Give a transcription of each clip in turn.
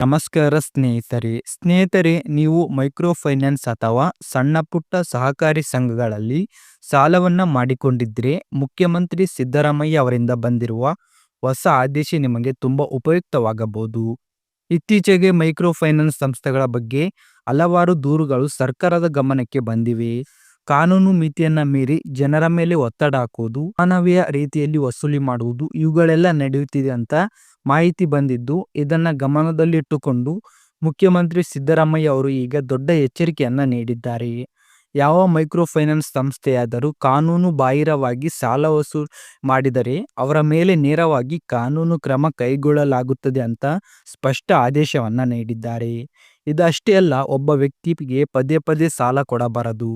ನಮಸ್ಕಾರ ಸ್ನೇಹಿತರೆ. ಸ್ನೇಹಿತರೆ, ನೀವು ಮೈಕ್ರೋ ಫೈನಾನ್ಸ್ ಅಥವಾ ಸಣ್ಣ ಪುಟ್ಟ ಸಹಕಾರಿ ಸಂಘಗಳಲ್ಲಿ ಸಾಲವನ್ನು ಮಾಡಿಕೊಂಡಿದ್ರೆ ಮುಖ್ಯಮಂತ್ರಿ ಸಿದ್ದರಾಮಯ್ಯ ಅವರಿಂದ ಬಂದಿರುವ ಹೊಸ ಆದೇಶ ನಿಮಗೆ ತುಂಬಾ ಉಪಯುಕ್ತವಾಗಬಹುದು. ಇತ್ತೀಚೆಗೆ ಮೈಕ್ರೋ ಫೈನಾನ್ಸ್ ಸಂಸ್ಥೆಗಳ ಬಗ್ಗೆ ಹಲವಾರು ದೂರುಗಳು ಸರ್ಕಾರದ ಗಮನಕ್ಕೆ ಬಂದಿವೆ. ಕಾನೂನು ಮಿತಿಯನ್ನ ಮೀರಿ ಜನರ ಮೇಲೆ ಒತ್ತಡ ಹಾಕುವುದು, ಮಾನವೀಯ ರೀತಿಯಲ್ಲಿ ವಸೂಲಿ ಮಾಡುವುದು ಇವುಗಳೆಲ್ಲ ನಡೆಯುತ್ತಿದೆ ಅಂತ ಮಾಹಿತಿ ಬಂದಿದ್ದು, ಇದನ್ನ ಗಮನದಲ್ಲಿಟ್ಟುಕೊಂಡು ಮುಖ್ಯಮಂತ್ರಿ ಸಿದ್ದರಾಮಯ್ಯ ಅವರು ಈಗ ದೊಡ್ಡ ಎಚ್ಚರಿಕೆಯನ್ನ ನೀಡಿದ್ದಾರೆ. ಯಾವ ಮೈಕ್ರೋ ಫೈನಾನ್ಸ್ ಸಂಸ್ಥೆಯಾದರೂ ಕಾನೂನು ಬಾಹಿರವಾಗಿ ಸಾಲ ವಸೂಲು ಮಾಡಿದರೆ ಅವರ ಮೇಲೆ ನೇರವಾಗಿ ಕಾನೂನು ಕ್ರಮ ಕೈಗೊಳ್ಳಲಾಗುತ್ತದೆ ಅಂತ ಸ್ಪಷ್ಟ ಆದೇಶವನ್ನ ನೀಡಿದ್ದಾರೆ. ಇದಷ್ಟೇ ಅಲ್ಲ, ಒಬ್ಬ ವ್ಯಕ್ತಿಗೆ ಪದೇ ಪದೇ ಸಾಲ ಕೊಡಬಾರದು.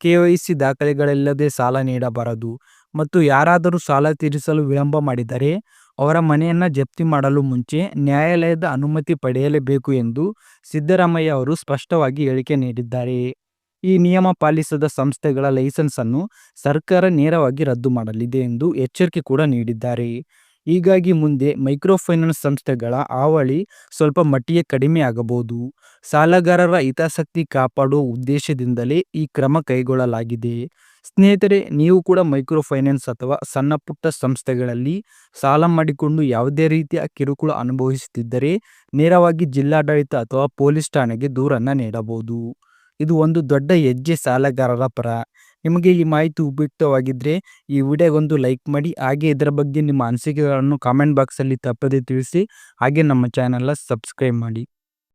ಕೆ ವೈ ಸಿ ದಾಖಲೆಗಳಿಲ್ಲದೆ ಸಾಲ ನೀಡಬಾರದು. ಮತ್ತು ಯಾರಾದರೂ ಸಾಲ ತೀರಿಸಲು ವಿಳಂಬ ಮಾಡಿದರೆ ಅವರ ಮನೆಯನ್ನು ಜಪ್ತಿ ಮಾಡಲು ಮುಂಚೆ ನ್ಯಾಯಾಲಯದ ಅನುಮತಿ ಪಡೆಯಲೇಬೇಕು ಎಂದು ಸಿದ್ದರಾಮಯ್ಯ ಅವರು ಸ್ಪಷ್ಟವಾಗಿ ಹೇಳಿಕೆ ನೀಡಿದ್ದಾರೆ. ಈ ನಿಯಮ ಪಾಲಿಸದ ಸಂಸ್ಥೆಗಳ ಲೈಸೆನ್ಸ್ ಅನ್ನು ಸರ್ಕಾರ ನೇರವಾಗಿ ರದ್ದು ಮಾಡಲಿದೆ ಎಂದು ಎಚ್ಚರಿಕೆ ಕೂಡ ನೀಡಿದ್ದಾರೆ. ಹೀಗಾಗಿ ಮುಂದೆ ಮೈಕ್ರೋಫೈನಾನ್ಸ್ ಸಂಸ್ಥೆಗಳ ಹಾವಳಿ ಸ್ವಲ್ಪ ಮಟ್ಟಿಗೆ ಕಡಿಮೆ ಆಗಬಹುದು. ಸಾಲಗಾರರ ಹಿತಾಸಕ್ತಿ ಕಾಪಾಡುವ ಉದ್ದೇಶದಿಂದಲೇ ಈ ಕ್ರಮ ಕೈಗೊಳ್ಳಲಾಗಿದೆ. ಸ್ನೇಹಿತರೆ, ನೀವು ಕೂಡ ಮೈಕ್ರೋ ಫೈನಾನ್ಸ್ ಅಥವಾ ಸಣ್ಣ ಪುಟ್ಟ ಸಂಸ್ಥೆಗಳಲ್ಲಿ ಸಾಲ ಮಾಡಿಕೊಂಡು ಯಾವುದೇ ರೀತಿಯ ಕಿರುಕುಳ ಅನುಭವಿಸುತ್ತಿದ್ದರೆ ನೇರವಾಗಿ ಜಿಲ್ಲಾಡಳಿತ ಅಥವಾ ಪೊಲೀಸ್ ಠಾಣೆಗೆ ದೂರನ್ನು ನೀಡಬಹುದು. ಇದು ಒಂದು ದೊಡ್ಡ ಹೆಜ್ಜೆ ಸಾಲಗಾರರ ಪರ. ನಿಮಗೆ ಈ ಮಾಹಿತಿ ಉಪಯುಕ್ತವಾಗಿದ್ದರೆ ಈ ವಿಡಿಯೋಗೊಂದು ಲೈಕ್ ಮಾಡಿ, ಹಾಗೆ ಇದರ ಬಗ್ಗೆ ನಿಮ್ಮ ಅನಿಸಿಕೆಗಳನ್ನು ಕಾಮೆಂಟ್ ಬಾಕ್ಸಲ್ಲಿ ತಪ್ಪದೇ ತಿಳಿಸಿ, ಹಾಗೆ ನಮ್ಮ ಚಾನಲ್ನ ಸಬ್ಸ್ಕ್ರೈಬ್ ಮಾಡಿ.